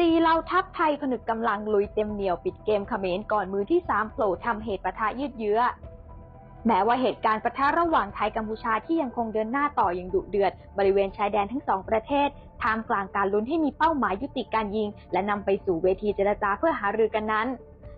สี่เหล่าทัพไทยผนึกกำลังลุยเต็มเหนียวปิดเกมเขมรก่อนมือที่สามโผล่ทำเหตุปะทะยืดเยื้อ แม้ว่าเหตุการณ์ปะทะระหว่างไทยกัมพูชาที่ยังคงเดินหน้าต่ออย่างดุเดือด บริเวณชายแดนทั้งสองประเทศท่ามกลางการลุ้นให้มีเป้าหมายยุติการยิง และนำไปสู่เวทีเจรจาเพื่อหารือกันนั้น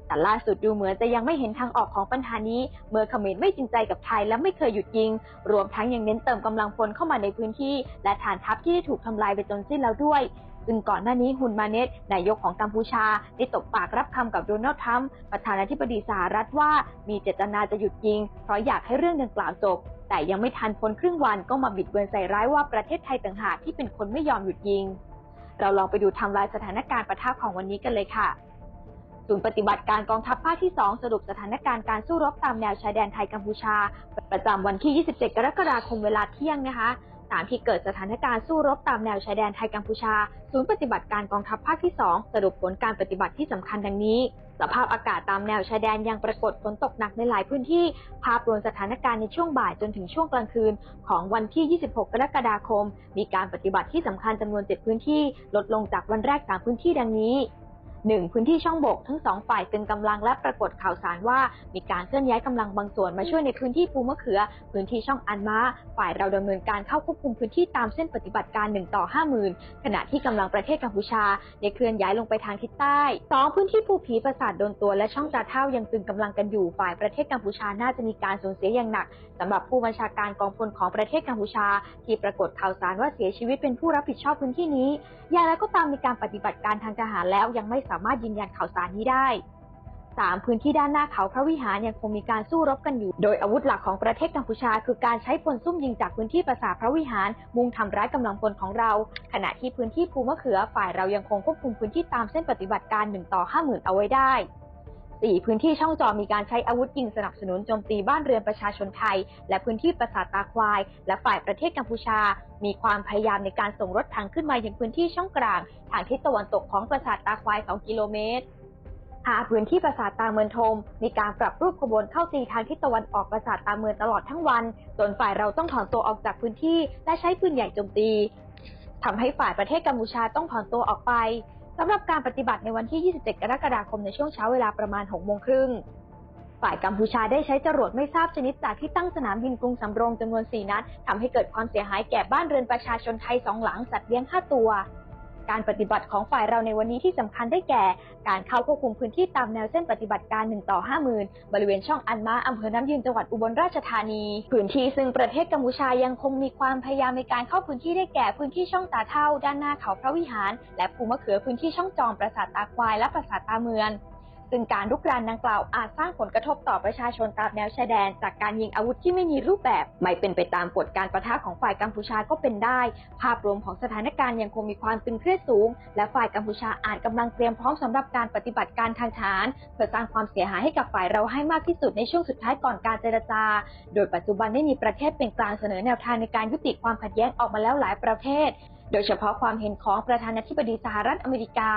แต่ล่าสุดดูเหมือนจะยังไม่เห็นทางออกของปัญหานี้ เมื่อเขมรไม่จริงใจกับไทยและไม่เคยหยุดยิง รวมทั้งยังเน้นเติมกำลังพลเข้ามาในพื้นที่ และฐานทัพที่ถูกทำลายไปจนสิ้นแล้วด้วย ซึ่งก่อนหน้านี้ฮุนมาเนตนายกของกัมพูชาได้ตกปากรับคำกับโดนัลด์ทรัมป์ประธานาธิบดีสหรัฐว่ามีเจตนาจะหยุดยิง เพราะอยากให้เรื่องดังกล่าวจบ แต่ยังไม่ทันพ้นครึ่งวันก็มาบิดเบือนใส่ร้ายว่าประเทศไทยต่างหากที่เป็นคนไม่ยอมหยุดยิง เราลองไปดูทำลายสถานการณ์ประทะของวันนี้กันเลยค่ะศูนย์ปฏิบัติการกองทัพภาคที่ 2 สรุปสถานการณ์การสู้รบตามแนวชายแดนไทยกัมพูชา ประจำวันที่ 27 กรกฎาคมเวลาเที่ยงนะคะ ตามที่เกิดสถานการณ์สู้รบตามแนวชายแดนไทยกัมพูชา ศูนย์ปฏิบัติการกองทัพภาคที่ 2 สรุปผลการปฏิบัติที่สำคัญดังนี้ สภาพอากาศตามแนวชายแดนยังปรากฏฝนตกหนักในหลายพื้นที่ ภาพรวมสถานการณ์ในช่วงบ่ายจนถึงช่วงกลางคืน ของวันที่ 26 กรกฎาคม มีการปฏิบัติที่สำคัญจำนวน 7 พื้นที่ ลดลงจากวันแรก 3 พื้นที่ดังนี้ 1. พื้นที่ช่องบกทั้งสองฝ่ายตึงกำลังและปรากฏข่าวสารว่า มีการเคลื่อนย้ายกำลังบางส่วนมาช่วยในพื้นที่ภูมะเขือ พื้นที่ช่องอันมาฝ่ายเราดำเนินการเข้าควบคุมพื้นที่ตามเส้นปฏิบัติการ 1 ต่อ 50,000 ขณะที่กำลังประเทศกัมพูชาได้เคลื่อนย้ายลงไปทางทิศใต้ 2. พื้นที่ภูผีปราสาทโดนตัวและช่องตาเท่ายังตึงกำลังกันอยู่ฝ่ายประเทศกัมพูชาน่าจะมีการสูญเสียอย่างหนักสำหรับผู้บัญชาการกองพลของประเทศกัมพูชา ที่ปรากฏข่าวสารว่าเสียชีวิตเป็นผู้รับผิดชอบพื้นที่นี้ อย่างไรก็ตามมีการปฏิบัติการทางทหารแล้วยังไม่สาามารถยืนยันข่าวสารนี้ได้ 3. พื้นที่ด้านหน้าเขาพระวิหารยังคงมีการสู้รบกันอยู่ โดยอาวุธหลักของประเทศกัมพูชา คือการใช้พลซุ่มยิงจากพื้นที่ปราสาทพระวิหาร มุ่งทำร้ายกำลังพลของเรา ขณะที่พื้นที่ภูมะเขือฝ่ายเรายังคงควบคุมพื้นที่ตามเส้นปฏิบัติการ1ต่อ50,000เอาไว้ได้ 4. พื้นที่ช่องจอมีการใช้อาวุธยิงสนับสนุนโจมตีบ้านเรือนประชาชนไทย และพื้นที่ปราสาทตาควาย และฝ่ายประเทศกัมพูชา มีความพยายามในการส่งรถถังขึ้นมายังพื้นที่ช่องกลางทางทิศตะวันตกของปราสาทตาควาย 2 กิโลเมตรหาพื้นที่ปราสาทตาเมืองทม มีการปรับรูปขบวนเข้าตีทางทิศตะวันออกปราสาทตาเมืองตลอดทั้งวัน จนฝ่ายเราต้องถอนตัวออกจากพื้นที่ และใช้ปืนใหญ่โจมตีทำให้ฝ่ายประเทศกัมพูชาต้องถอนตัวออกไป สำหรับการปฏิบัติในวันที่ 27 กรกฎาคมในช่วงเช้าเวลาประมาณ 6 โมงครึ่ง ฝ่ายกัมพูชาได้ใช้จรวดไม่ทราบชนิดจากที่ตั้งสนามบินกรุงสำโรงจำนวน 4 นัดทำให้เกิดความเสียหายแก่บ้านเรือนประชาชนไทยสองหลังสัตว์เลี้ยง 5 ตัว การปฏิบัติของฝ่ายเราในวันนี้ที่สำคัญได้แก่ การเข้าควบคุมพื้นที่ตามแนวเส้นปฏิบัติการ 1 ต่อ 50,000 บริเวณช่องอันมาอำเภอน้ำยืนจังหวัดอุบลราชธานี พื้นที่ซึ่งประเทศกัมพูชายังคงมีความพยายามในการเข้าพื้นที่ได้แก่พื้นที่ช่องตาเท่า ด้านหน้าเขาพระวิหาร และภูมะเขือพื้นที่ช่องจอมปราสาทตาควายและปราสาทตาเมือง ซึ่งการลุกรานดังกล่าวอาจสร้างผลกระทบต่อประชาชนตามแนวชายแดน จากการยิงอาวุธที่ไม่มีรูปแบบ ไม่เป็นไปตามกฎการประทะของฝ่ายกัมพูชาก็เป็นได้ ภาพรวมของสถานการณ์ยังคงมีความตึงเครียดสูง และฝ่ายกัมพูชาอาจกำลังเตรียมพร้อมสำหรับการปฏิบัติการทางทหารเพื่อสร้างความเสียหายให้กับฝ่ายเราให้มากที่สุดในช่วงสุดท้ายก่อนการเจรจา โดยปัจจุบันได้มีประเทศเป็นกลางเสนอแนวทางในการยุติความขัดแย้งออกมาแล้วหลายประเทศ โดยเฉพาะความเห็นของประธานาธิบดีสหรัฐอเมริกา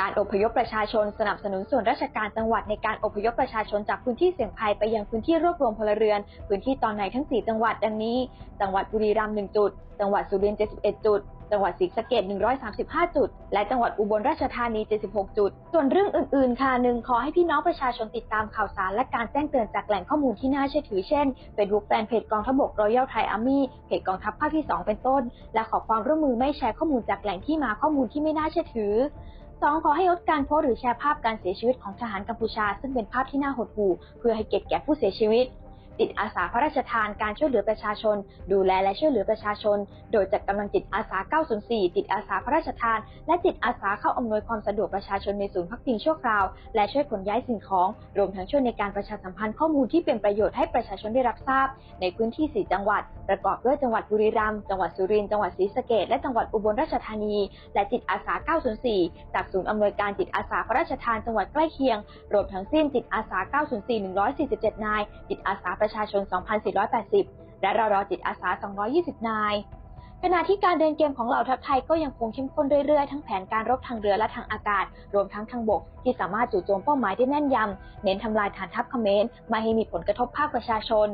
การอพยพประชาชนสนับสนุนส่วนราชการจังหวัดในการอพยพประชาชนจากพื้นที่เสี่ยงภัยไปยังพื้นที่รวบรวมพลเรือน พื้นที่ตอนในทั้ง 4 จังหวัดดังนี้ จังหวัดบุรีรัมย์ 1 จุด จังหวัดสุรินทร์ 71 จุด จังหวัดศรีสะเกษ135 จุด และจังหวัดอุบลราชธานี 76 จุด ส่วนเรื่องอื่นๆ ค่ะหนึ่งขอให้พี่น้องประชาชนติดตามข่าวสารและการแจ้งเตือนจากแหล่งข้อมูลที่น่าเชื่อถือ เช่น Facebook แฟนเพจกองทัพบก Royal Thai Army เพจกองทัพภาคที่ 2 เป็นต้น และขอความร่วมมือไม่แชร์ข้อมูลจากแหล่งที่มาข้อมูลที่ไม่น่าเชื่อถือ สองขอให้ลดการโพสต์หรือแชร์ภาพการเสียชีวิตของทหารกัมพูชา ซึ่งเป็นภาพที่น่าหดหู่เพื่อให้เกียรติแก่ผู้เสียชีวิต จิตอาสาพระราชทานการช่วยเหลือประชาชน ดูแลและช่วยเหลือประชาชน โดยจัดกำลังจิตอาสา 904 จิตอาสาพระราชทาน และจิตอาสาเข้าอำนวยความสะดวกประชาชนในศูนย์พักพิงชั่วคราว และช่วยขนย้ายสิ่งของ รวมทั้งช่วยในการประชาสัมพันธ์ข้อมูลที่เป็นประโยชน์ให้ประชาชนได้รับทราบ ในพื้นที่ 4 จังหวัด ประกอบด้วยจังหวัดบุรีรัมย์ จังหวัดสุรินทร์ จังหวัดศรีสะเกษและจังหวัดอุบลราชธานี และจิตอาสา 904 จากศูนย์อำนวยการจิตอาสาพระราชทานจังหวัดใกล้เคียง รวมทั้งสิ้นจิตอาสา 904 147 นาย จิตอาสาประชาชน 2,480 และรอรอจิตอาสา 220 นาย ขณะที่การเดินเกมของเหล่าทัพไทยก็ยังคงเข้มข้นเรื่อยๆ ทั้งแผนการรบทางเรือและทางอากาศ รวมทั้งทางบกที่สามารถจู่โจมเป้าหมายได้แม่นยำ เน้นทำลายฐานทัพเขมรม่ให้มีผลกระทบภาคประชาชน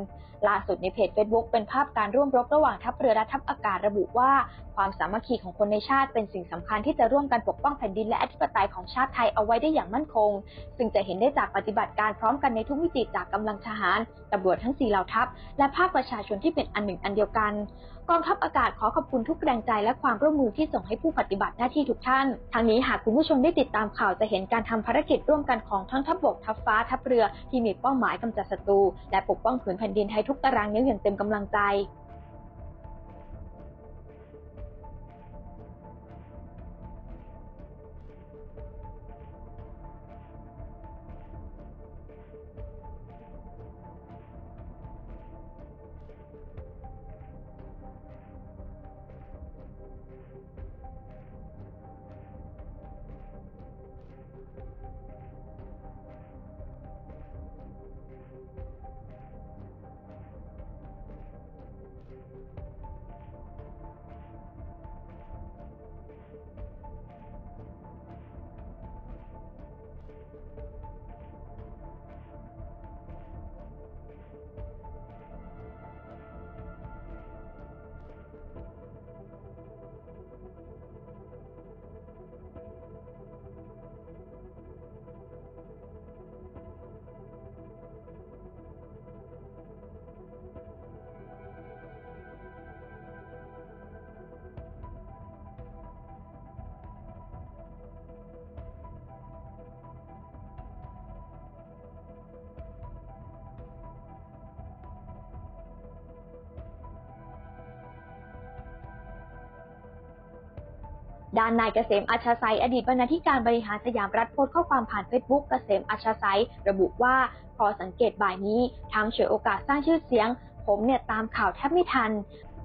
ล่าสุดในเพจ Facebook เป็นภาพการร่วมรบระหว่างทัพเรือและทัพอากาศระบุว่า ความสามัคคีของคนในชาติเป็นสิ่งสำคัญที่จะร่วมกันปกป้องแผ่นดินและอธิปไตยของชาติไทยเอาไว้ได้อย่างมั่นคง ซึ่งจะเห็นได้จากปฏิบัติการพร้อมกันในทุกมิติจากกำลังทหารตำรวจทั้งสี่เหล่าทัพ และภาคประชาชนที่เป็นอันหนึ่งอันเดียวกันกองทัพอากาศขอขอบคุณทุกแรงใจและความร่วมมือที่ส่งให้ผู้ปฏิบัติหน้าที่ทุกท่าน ทางนี้หากคุณผู้ชมได้ติดตามข่าวจะเห็นการทำภารกิจร่วมกันของทั้งทัพบกทัพฟ้าทัพเรือที่มีเป้าหมายกำจัดศัตรูและปกป้องผืนแผ่นดินไทยทุกตารางนิ้วอย่างเต็มกำลังใจ ด้านนายเกษมอาชชัยอดีตบรรณาธิการบริหารสยามรัฐโพสต์ข้อความผ่านเฟซบุ๊กเกษมอาชชัยระบุว่าพอสังเกตบ่ายนี้ทั้งฉวยโอกาสสร้างชื่อเสียง ผมเนี่ยตามข่าวแทบไม่ทัน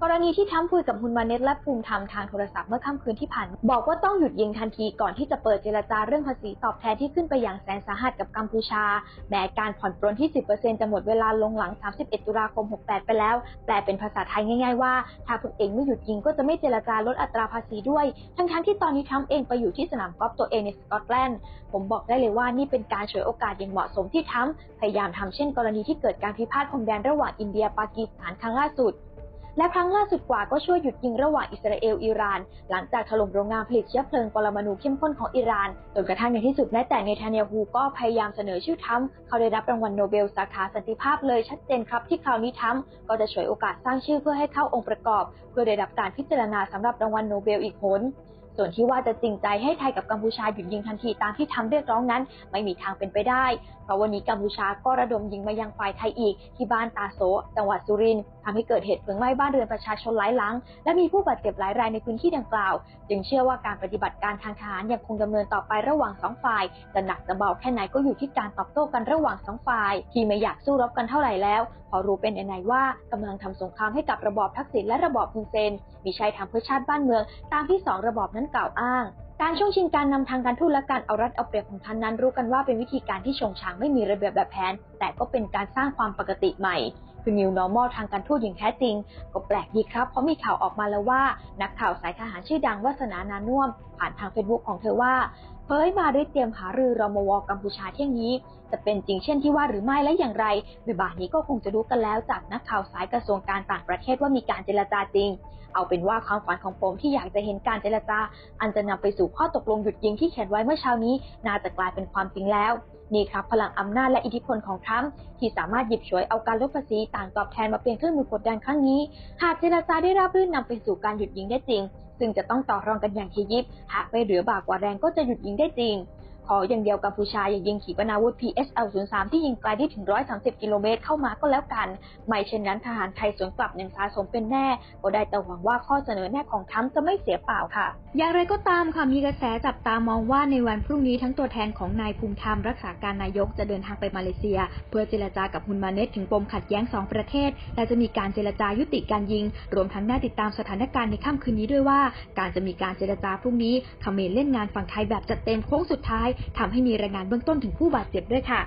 กรณีที่ทั้มคุยกับฮุนมาเนตและภูมิธรรมทางโทรศัพท์เมื่อค่ำคืนที่ผ่านบอกว่าต้องหยุดยิงทันทีก่อนที่จะเปิดเจรจาเรื่องภาษีตอบแทนที่ขึ้นไปอย่างแสนสาหัสกับกัมพูชา แม้การผ่อนปรนที่ 10%จะหมดเวลาลงหลัง 31 ตุลาคม 68 ไปแล้ว แปลเป็นภาษาไทยง่ายๆว่า ถ้าพลเอกไม่หยุดยิงก็จะไม่เจรจาลดอัตราภาษีด้วย ทั้งๆที่ตอนนี้ทรัมเองไปอยู่ที่สนามกอล์ฟตัวเองในสกอตแลนด์ ผมบอกได้เลยว่านี่เป็นการฉวยโอกาสอย่างเหมาะสมที่ทรัมพยายามทำเช่น กรณีที่เกิดการพิพาทพรมแดนระหว่างอินเดียปากีสถานครั้งล่าสุด และครั้งล่าสุดกว่าก็ช่วยหยุดยิงระหว่างอิสราเอลอิหร่าน หลังจากถล่มโรงงานผลิตเชื้อเพลิงปรมาณูเข้มข้นของอิหร่านจนกระทั่งในที่สุดแม้แต่เนทันยาฮูก็พยายามเสนอชื่อทั้มเขาได้รับรางวัลโนเบลสาขาสันติภาพเลยชัดเจนครับที่คราวนี้ทั้มก็จะฉวยโอกาสสร้างชื่อเพื่อให้เข้าองค์ประกอบ เพื่อได้รับการพิจารณาสำหรับรางวัลโนเบลอีกคน ส่วนที่ว่าจะจริงใจให้ไทยกับกัมพูชาหยุดยิงทันทีตามที่ทำเรียกร้องนั้น ไม่มีทางเป็นไปได้ เพราะวันนี้กัมพูชาก็ระดมยิงมายังฝ่ายไทยอีก ที่บ้านตาโซจังหวัดสุรินทร์ทำให้เกิดเหตุเพลิงไหม้บ้านเรือนประชาชนหลายหลัง และมีผู้บาดเจ็บหลายรายในพื้นที่ดังกล่าว จึงเชื่อว่าการปฏิบัติการทางทหารยังคงดำเนินต่อไประหว่างสองฝ่าย จะหนักจะเบาแค่ไหนก็อยู่ที่การตอบโต้กันระหว่างสองฝ่าย ที่ไม่อยากสู้รบกันเท่าไหร่แล้ว พอรู้เป็นไหนว่ากำลังทำสงครามให้กับระบอบทักษิณและระบอบฮุนเซน มิใช่ทำเพื่อชาติบ้านเมือง ตามที่สองระบอบนั้นกล่าวอ้าง การช่วงชิงการนำทางการทูตและการเอารัดเอาเปรียบของท่านนั้นรู้กันว่าเป็นวิธีการที่ชงชางไม่มีระเบียบแบบแผน แต่ก็เป็นการสร้างความปกติใหม่คือ new normal ทางการทูตอย่างแท้จริง ก็แปลกดีครับเพราะมีข่าวออกมาแล้วว่า นักข่าวสายทหารชื่อดังวัสนานานุ่มผ่านทางเฟซบุ๊กของเธอว่า เผยมาด้วยเตรียมหารือรมวกัมพูชาเที่ยงนี้ จะเป็นจริงเช่นที่ว่าหรือไม่และอย่างไรบ่ายนี้ก็คงจะรู้กันแล้วจากนักข่าวสายกระทรวงการต่างประเทศว่ามีการเจรจาจริง เอาเป็นว่าความฝันของผมที่อยากจะเห็นการเจรจา อันจะนำไปสู่ข้อตกลงหยุดยิงที่เขียนไว้เมื่อเช้านี้ น่าจะกลายเป็นความจริงแล้ว นี่ครับพลังอำนาจและอิทธิพลของทรัมป์ที่สามารถหยิบฉวยเอาการลดภาษีต่างตอบแทนมาเป็นเครื่องมือกดดันครั้งนี้ หากเจรจาได้ราบรื่นนำไปสู่การหยุดยิงได้จริง ซึ่งจะต้องต่อรองกันอย่างขยิบหากไม่เหลือบากกว่าแรงก็จะหยุดยิงได้จริง ขออย่างเดียวกัมพูชาอย่ายิงขีปนาวุธ PSL-03 ที่ยิงไกลได้ถึง 130 กิโลเมตรเข้ามาก็แล้วกัน ไม่เช่นนั้นทหารไทยสวนกลับอย่างสาสมเป็นแน่ ก็ได้แต่หวังว่าข้อเสนอแน่ของทรัมจะไม่เสียเปล่าค่ะ อย่างไรก็ตามค่ะมีกระแสจับตามองว่าในวันพรุ่งนี้ทั้งตัวแทนของนายภูมิธรรมรักษาการนายกจะเดินทางไปมาเลเซีย เพื่อเจรจากับฮุนมาเนตถึงปมขัดแย้งสองประเทศ และจะมีการเจรจายุติการยิง รวมทั้งน่าติดตามสถานการณ์ในค่ำคืนนี้ด้วยว่า การจะมีการเจรจาพรุ่งนี้เขมรเล่นงานฝั่งไทยแบบจัดเต็มโค้งสุดท้ายทำให้มีรายงานเบื้องต้นถึงผู้บาดเจ็บด้วยค่ะ